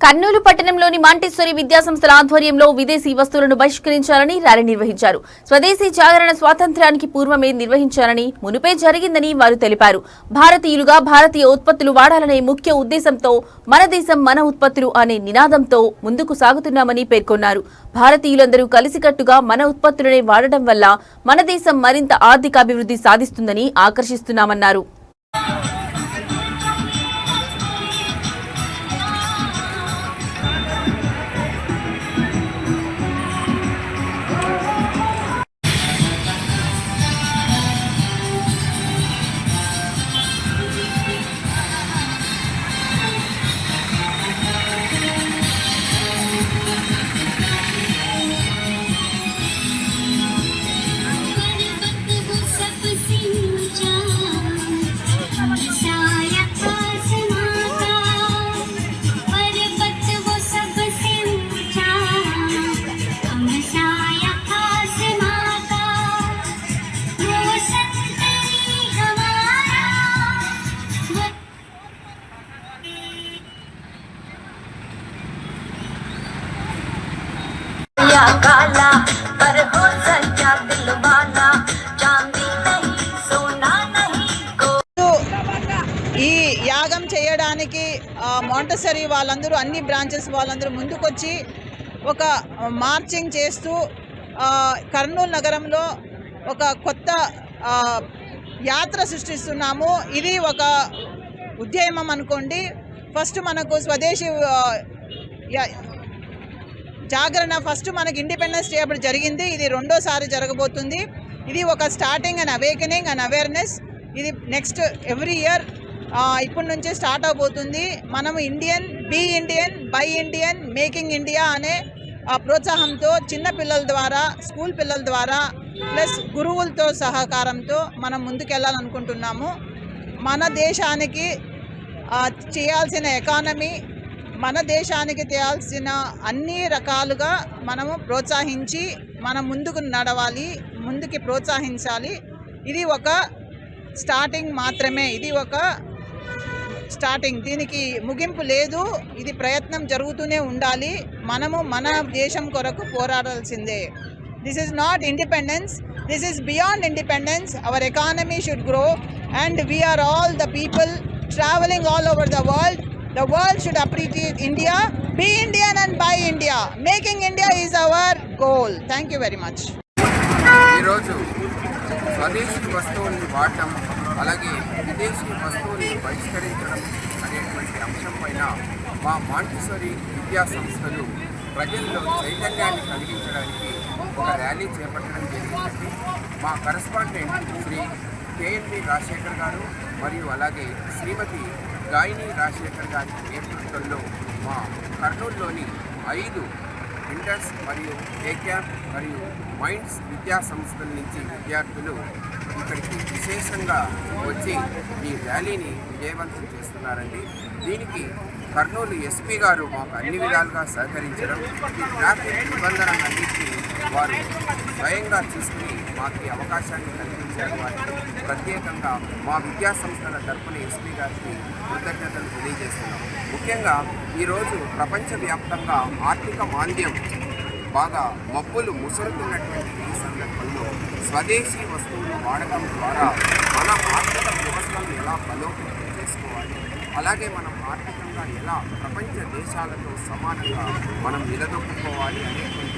కర్నూలు పట్టణంలోని మాంటేశ్వరి విద్యాసంస్థల ఆధ్వర్యంలో విదేశీ వస్తువులను బహిష్కరించాలని ర్యాలీ నిర్వహించారు. స్వదేశీ జాగరణ స్వాతంత్ర్యానికి పూర్వమే నిర్వహించాలని మునుపే జరిగిందని వారు తెలిపారు. భారతీయులుగా భారతీయ ఉత్పత్తులు వాడాలనే ముఖ్య ఉద్దేశంతో మన దేశం మన ఉత్పత్తులు అనే నినాదంతో ముందుకు సాగుతున్నామని పేర్కొన్నారు. భారతీయులందరూ కలిసికట్టుగా మన ఉత్పత్తులనే వాడటం వల్ల మన దేశం మరింత ఆర్థిక అభివృద్ధి సాధిస్తుందని ఆకర్షిస్తున్నామన్నారు. या काला पर हो सच्चा दिल वाला चांदी नहीं सोना नहीं को ఈ యాగం చేయడానికి ఆ, మాంటసరీ వాళ్ళందరూ అన్ని బ్రాంచెస్ వాళ్ళందరూ ముందుకొచ్చి ఒక మార్చింగ్ చేస్తూ ఆ, కర్నూలు నగరంలో ఒక కొత్త ఆ, యాత్ర సృష్టిస్తున్నాము ఇది ఒక ఉద్యమం అనుకోండి ఫస్ట్ మనకు స్వదేశీ ఆ, యా- జాగరణ. ఫస్ట్ మనకి ఇండిపెండెన్స్ డే అప్పుడు జరిగింది. ఇది రెండోసారి జరగబోతుంది. ఇది ఒక starting and awakening and awareness ఇది నెక్స్ట్ ఎవ్రీ ఇయర్ ఇప్పటి నుంచే స్టార్ట్ అవబోతుంది. మనం Indian be Indian buy Indian making India అనే ప్రోత్సాహంతో చిన్న పిల్లల ద్వారా స్కూల్ పిల్లల ద్వారా ప్లస్ గురువులతో సహకారంతో మనం ముందుకెళ్ళాలనుకుంటున్నాము. మన దేశానికి చేయాల్సిన ఎకానమీ మన దేశానికి చేయాల్సిన అన్ని రకాలుగా మనము ప్రోత్సహించి మనం ముందుకు నడవాలి ముందుకి ప్రోత్సహించాలి. ఇది ఒక స్టార్టింగ్ మాత్రమే ఇది ఒక స్టార్టింగ్. దీనికి ముగింపు లేదు ఇది ప్రయత్నం జరుగుతూనే ఉండాలి. మనము మన దేశం కొరకు పోరాడాల్సిందే. This is not independence this is beyond independence our economy should grow and we are all the people travelling all over the world the world should appreciate India be Indian and buy India making India is our goal thank you very much ఈరోజు స్వదేశీ వస్తువుల్ని వాడటం అలాగే విదేశీ వస్తువుల్ని బహిష్కరించడం అనేటువంటి అంశం పైన మా మాంటిసరీ విద్యా సంస్థలు ప్రజల్లో చైతన్యాన్ని కలిగించడానికి ఒక ర్యాలీ చేపట్టడం జరిగిందండి మా కరస్పాండెంట్ శ్రీ కేఎన్వి రాజశేఖర్ గారు మరియు అలాగే శ్రీమతి గాయని రాజశేఖర్ గారి నేతృత్వంలో మా కర్నూలులోని ఐదు ఇంటర్స్ మరియు డే మరియు మైండ్స్ విద్యా సంస్థల నుంచి విద్యార్థులు ఇక్కడికి విశేషంగా వచ్చి ఈ ర్యాలీని విజయవంతం చేస్తున్నారండి. దీనికి కర్నూలు ఎస్పీ గారు మాకు అన్ని విధాలుగా సహకరించడం ఈ ట్రాఫిక్ నిబంధనలన్నింటినీ వారు స్వయంగా చూసుకుని మాకు ఈ అవకాశాన్ని కల్పించారు వారికి ప్రత్యేకంగా మా విద్యా సంస్థల తరపున ఎస్పీ గారికి కృతజ్ఞతలు తెలియజేస్తున్నాం. ముఖ్యంగా ఈరోజు ప్రపంచవ్యాప్తంగా ఆర్థిక మాంద్యం బాగా మబ్బులు ముసురుతున్నటువంటి ఈ సందర్భంలో స్వదేశీ వస్తువులు వాడకం ద్వారా మన ఆర్థిక వ్యవస్థను ఎలా బలోపేతం చేసుకోవాలి అలాగే మనం ఆర్థికంగా ఎలా ప్రపంచ దేశాలతో సమానంగా మనం నిలదొక్కుకోవాలి అనేటువంటి